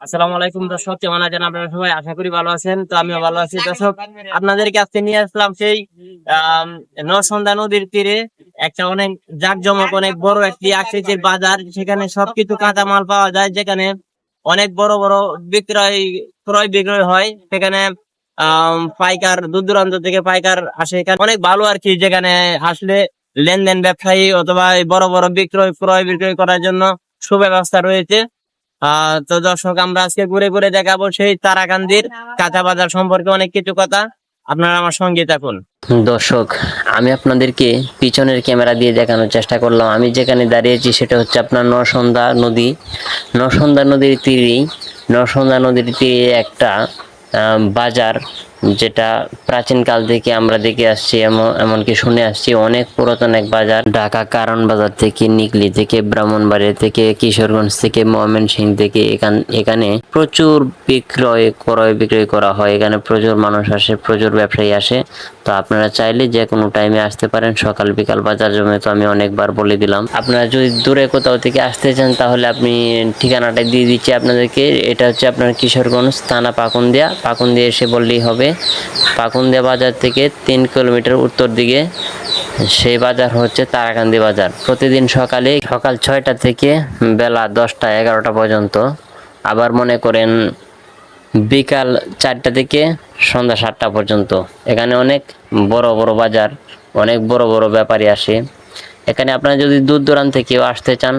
আসসালামু আলাইকুম দর্শক, কেমন আছেন আপনারা সবাই? আশা করি ভালো আছেন। তো আমিও ভালো আছি। দর্শক, আপনাদেরকে আজকে নিয়ে আসলাম সেই নরসন্দা নদীর তীরে একটা অনেক জাকজমক, অনেক বড় একটি আকৃতির বাজার। সেখানে সবকিছু পাওয়া যায়, যেখানে অনেক বড় বড় বিক্রয়, ক্রয় বিক্রয় হয়। সেখানে পাইকার দূর দূরান্ত থেকে পাইকার আসে। এখানে অনেক ভালো আর কি, যেখানে আসলে লেনদেন ব্যবসায়ী অথবা বড় বড় বিক্রয়, ক্রয় বিক্রয় করার জন্য সুব্যবস্থা রয়েছে। তো দর্শক, আমরা আজকে ঘুরে ঘুরে দেখাবো সেই তারাকান্দির কাঁচা বাজার সম্পর্কে অনেক কিছু কথা। আপনারা আমার সঙ্গে থাকুন। দর্শক, আমি আপনাদেরকে পিছনের ক্যামেরা দিয়ে দেখানোর চেষ্টা করলাম। আমি যেখানে দাঁড়িয়েছি সেটা হচ্ছে আপনার নরসন্ধ্যা নদী। নসন্ধ্যা নদীর তীরেই নরসন্ধ্যা নদীর তীরে একটা বাজার। যেটা প্রাচীনকাল থেকে আমরা দেখে আসছি, এমন, এমনকি শুনে আসছি, অনেক পুরাতন এক বাজার। ঢাকা কারণ বাজার থেকে নিকলি থেকে ব্রাহ্মণবাড়িয়া থেকে, কিশোরগঞ্জ থেকে, ময়মনসিংহ থেকে, এখান, এখানে প্রচুর বিক্রয়, ক্রয় বিক্রয় করা হয়। এখানে প্রচুর মানুষ আসে, প্রচুর ব্যবসায়ী আসে। তো আপনারা চাইলে যে কোনো টাইমে আসতে পারেন। সকাল বিকাল বাজার জমে তো আমি অনেকবার বলে দিলাম। আপনারা যদি দূরে কোথাও থেকে আসতে চান, তাহলে আপনি ঠিকানাটা দিয়ে দিচ্ছি আপনাদেরকে। এটা হচ্ছে আপনার কিশোরগঞ্জ, থানা পাকুন্দিয়া। পাকুন্দিয়া এসে বললেই হবে। পাকুন্দিয়া বাজার থেকে তিন কিলোমিটার উত্তর দিকে। সেই বাজার হচ্ছে তারাকান্দি বাজার। প্রতিদিন সকালে, সকাল ছয়টা থেকে বেলা দশটা, এগারোটা পর্যন্ত। আবার মনে করেন বিকাল চারটা থেকে সন্ধ্যা সাতটা পর্যন্ত। এখানে অনেক বড় বড় বাজার, অনেক বড় বড় ব্যাপারী আসে। এখানে আপনারা যদি দূর দূরান্ত থেকেও আসতে চান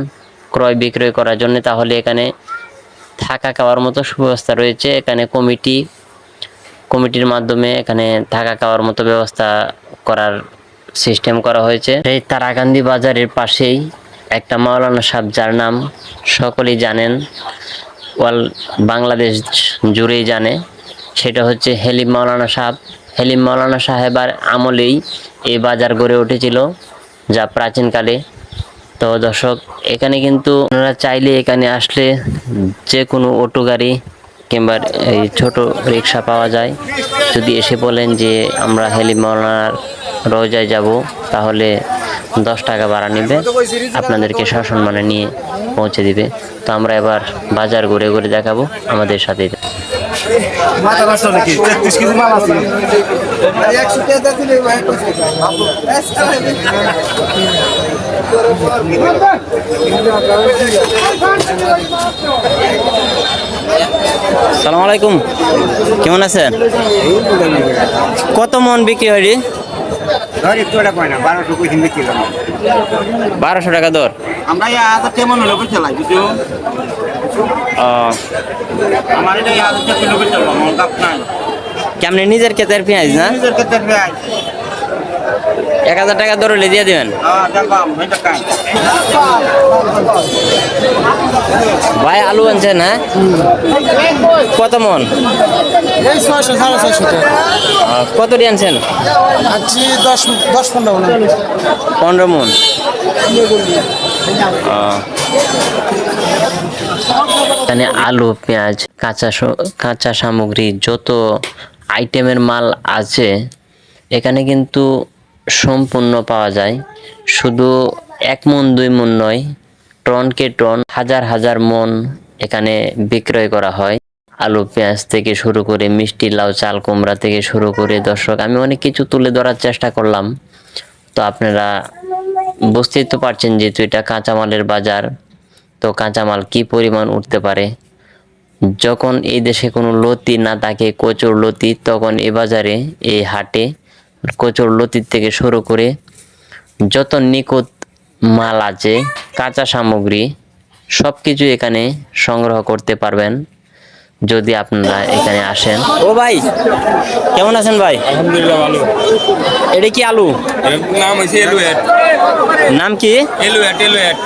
ক্রয় বিক্রয় করার জন্য, তাহলে এখানে থাকা খাওয়ার মতো সুব্যবস্থা রয়েছে। এখানে কমিটি কমিটির মাধ্যমে এখানে থাকা খাওয়ার মতো ব্যবস্থা করার সিস্টেম করা হয়েছে। এই তারাকান্দি বাজারের পাশেই একটা মাওলানা সাহেব, যার নাম সকলেই জানেন, ওয়াল বাংলাদেশ জুড়েই জানে, সেটা হচ্ছে হেলিম মাওলানা সাহেব। হেলিম মাওলানা সাহেবার আমলেই এই বাজার গড়ে উঠেছিল যা প্রাচীনকালে। তো দর্শক, এখানে কিন্তু আপনারা চাইলে এখানে আসলে যে কোনো অটো গাড়ি কিংবা এই ছোটো রিক্সা পাওয়া যায়। যদি এসে বলেন যে আমরা মাওলানার রোজায় যাব, তাহলে দশ টাকা ভাড়া নেবে, আপনাদেরকে সসম্মানে নিয়ে পৌঁছে দিবে। তো আমরা এবার বাজার ঘুরে ঘুরে দেখাবো আমাদের। মাথা সালাম আলাইকুম। কেমন আছেন? কত মন বিক্রি হয় রে? বারোশো টাকা দর। আমরা কেমন হলো বুঝছ? আমার কেমনি নিজের ক্ষেতের পেঁয়াজ না? নিজের ক্ষেত্রে ভাই এক হাজার টাকা ধরে হলে দিয়ে দিবেন? হ্যাঁ ভাই আলু আনছেন হ্যাঁ? কত মন? কত দিয়ে আনছেন? দশ পনেরো মনে। পনেরো মন। এখানে আলু পেঁয়াজ কাঁচা কাঁচা সামগ্রী যত আইটেমের মাল আছে এখানে কিন্তু সম্পূর্ণ পাওয়া যায়। শুধু এক মন, দুই মন নয় টনকে টন হাজার হাজার মন এখানে বিক্রয় করা হয়। আলু, পেঁয়াজ থেকে শুরু করে মিষ্টি, লাউ, চাল, কুমড়া থেকে শুরু করে দর্শক, আমি অনেক কিছু তুলে ধরার চেষ্টা করলাম। তো আপনারা বুঝতেই তো পারছেন যেহেতু এটা কাঁচামালের বাজার, তো কাঁচামাল কি পরিমাণ উঠতে পারে? যখন এই দেশে কোনো লতি না থাকে, কচুর লতি, তখন এ বাজারে, এই হাটে কচুর লতির থেকে শুরু করে যত নিখুঁত মাল আছে কাঁচা সামগ্রী সব কিছু এখানে সংগ্রহ করতে পারবেন যদি আপনারা এখানে আসেন। ও ভাই কেমন আছেন ভাই? আলহামদুলিল্লাহ ভালো। এটা কি আলু? নাম এলুয়েট। নাম কি? এলুয়েট এলুয়েট।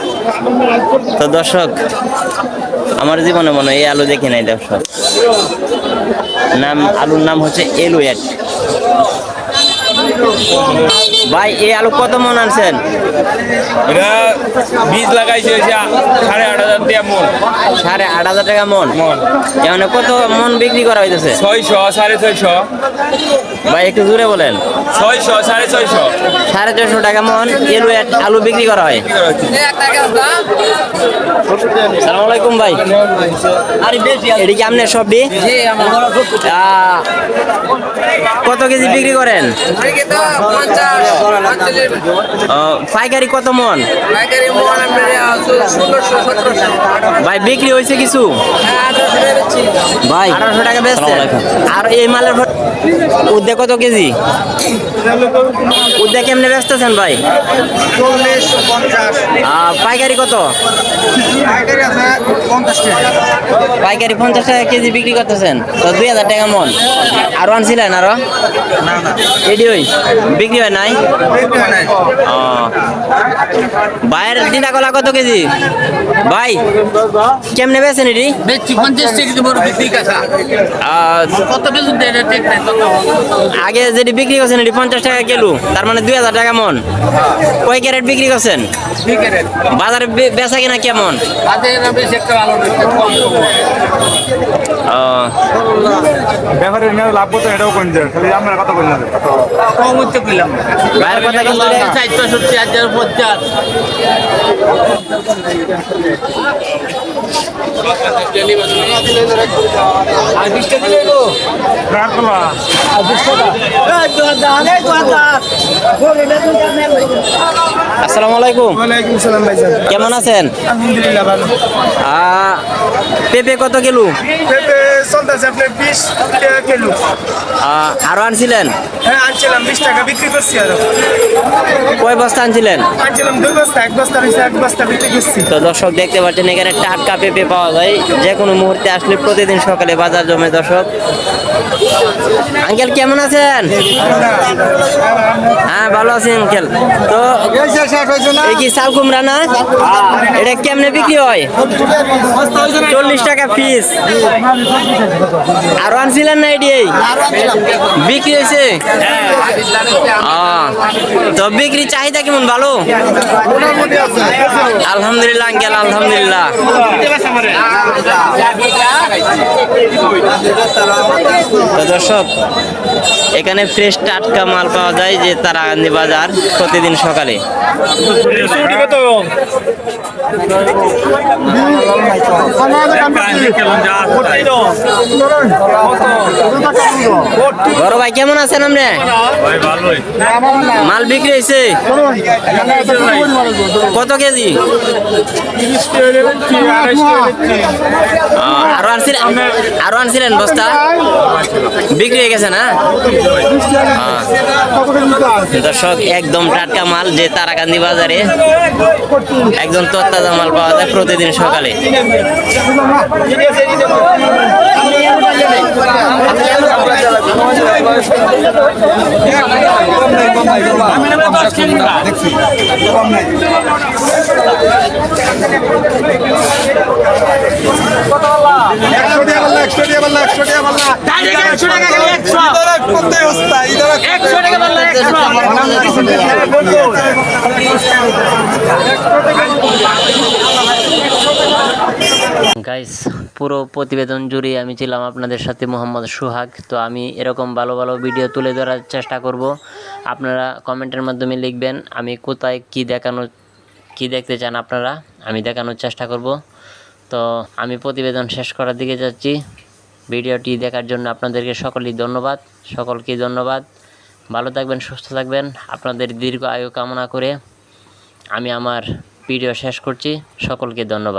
তো দর্শক আমার জীবনে মনে হয় এই আলু দেখি নাই দর্শক। নাম আলুর নাম হচ্ছে এলুয়েট। ভাই এই আলু কত মন আনছেন? এটা বীজ লাগাইছে সাড়ে আট হাজার টাকা মন। সাড়ে আট হাজার টাকা মন। মন। এখানে কত মন বিক্রি করা হইতেছে? ছয়শো সাড়ে ছয়শো। ভাই একটু জুড়ে বলেন। ছয়শো সাড়ে ছয়শো। সাড়ে ছয়শো টাকা মন এলু আলু বিক্রি করা হয়। সালাম আলাইকুম ভাই। এটি কি আপনার সবজি? আহ, কত কেজি বিক্রি করেন? পাইকারি কত মন? ভাই বিক্রি হয়েছে কিছু? ভাই আঠারোশো টাকা বেচছে। আর এই মালের উদ্দে কত কেজি? উদ্দে কেমনে বেচতেছেন ভাই? পাইকারি কত? পাইকারি পঞ্চাশ টাকা। পাইকারি পঞ্চাশ টাকা কেজি বিক্রি করতেছেন। তো দুই হাজার টাকা মন। আরও আনছিলেন আরও? না না। এডি ওই বিক্রি হয় নাই? ও। ভাইয়ের তিনটা কলা কত কেজি? ভাই কেমনে বেছেন এটি? আগে যেটি বিক্রি করছেন এটি পঞ্চাশ টাকা কিলো তার মানে দুই হাজার টাকা মন। কয় ক্যারেট বিক্রি করছেন? বাজারে বে- বেচা কিনা কেমন? না, কম কম। ব্যাপারে নিয়ে লাভ করতে এটাও কোন যায় খালি আমরা কথা কম কইলাম। কিন্তু রে- সত্যি হাজার পঞ্চাশ। আর আসসালামু আলাইকুম। ওয়ালাইকুম সালাম ভাইজান। কেমন আছেন? আলহামদুলিল্লাহ ভালো। পেঁপে কত কিলো? পেঁপে চলতেছে আপনার বিশ টাকা কিলো। আহ, আরও আনছিলেন? হ্যাঁ আনছিলাম বিশ টাকা বিক্রি করছি আরও। কয় বস্তা আনছিলেন? আনছিলাম দুই বস্তা এক বস্তা রয়েছে এক বস্তা বিক্রি করছি। তো দর্শক দেখতে পাচ্ছেন এখানে টাটকা পেঁপে পাওয়া যায়। যে কোনো মুহূর্তে আসলে প্রতিদিন সকালে বাজার জমে দর্শক। আঙ্কেল কেমন আছেন? হ্যাঁ ভালো আছি আঙ্কেল। তো কেমনে বিক্রি হয়? চল্লিশ টাকা পিস। আরও না এটি বিক্রি হয়েছে? তো বিক্রি চাহিদা কেমন ভালো? আলহামদুলিল্লাহ, আঙ্কেল, আলহামদুলিল্লাহ। দর্শক, এখানে ফ্রেশ টাটকা মাল পাওয়া যায় যে তারা বাজার প্রতিদিন সকালে। বড় ভাই, কেমন আছেন আপনি? মাল বিক্রি হয়েছে? কত কেজি? আরও আনছিলেন? আরও আনছিলেন বস্তা? বিক্রি হয়ে গেছে না? দর্শক, একদম টাটকা মাল যে তারাকান্দি বাজারে একদম তত্তাজা মাল পাওয়া যায় প্রতিদিন সকালে। একশো টাকা বললা একশো টাকা বললা। একশো টাকা বললা গাইস পুরো প্রতিবেদন জুড়ে আমি ছিলাম আপনাদের সাথে মোহাম্মদ সুহাগ। তো আমি এরকম ভালো ভালো ভিডিও তুলে ধরার চেষ্টা করব। আপনারা কমেন্টের মাধ্যমে লিখবেন আমি কোথায় কি দেখানো কি দেখতে চান আপনারা আমি দেখানোর চেষ্টা করব। তো আমি প্রতিবেদন শেষ করার দিকে যাচ্ছি। ভিডিওটি দেখার জন্য আপনাদেরকে সকলেই ধন্যবাদ। সকলকে ধন্যবাদ। ভালো থাকবেন, সুস্থ থাকবেন। আপনাদের দীর্ঘ আয়ু কামনা করে আমি আমার ভিডিও শেষ করছি। সকলকে ধন্যবাদ।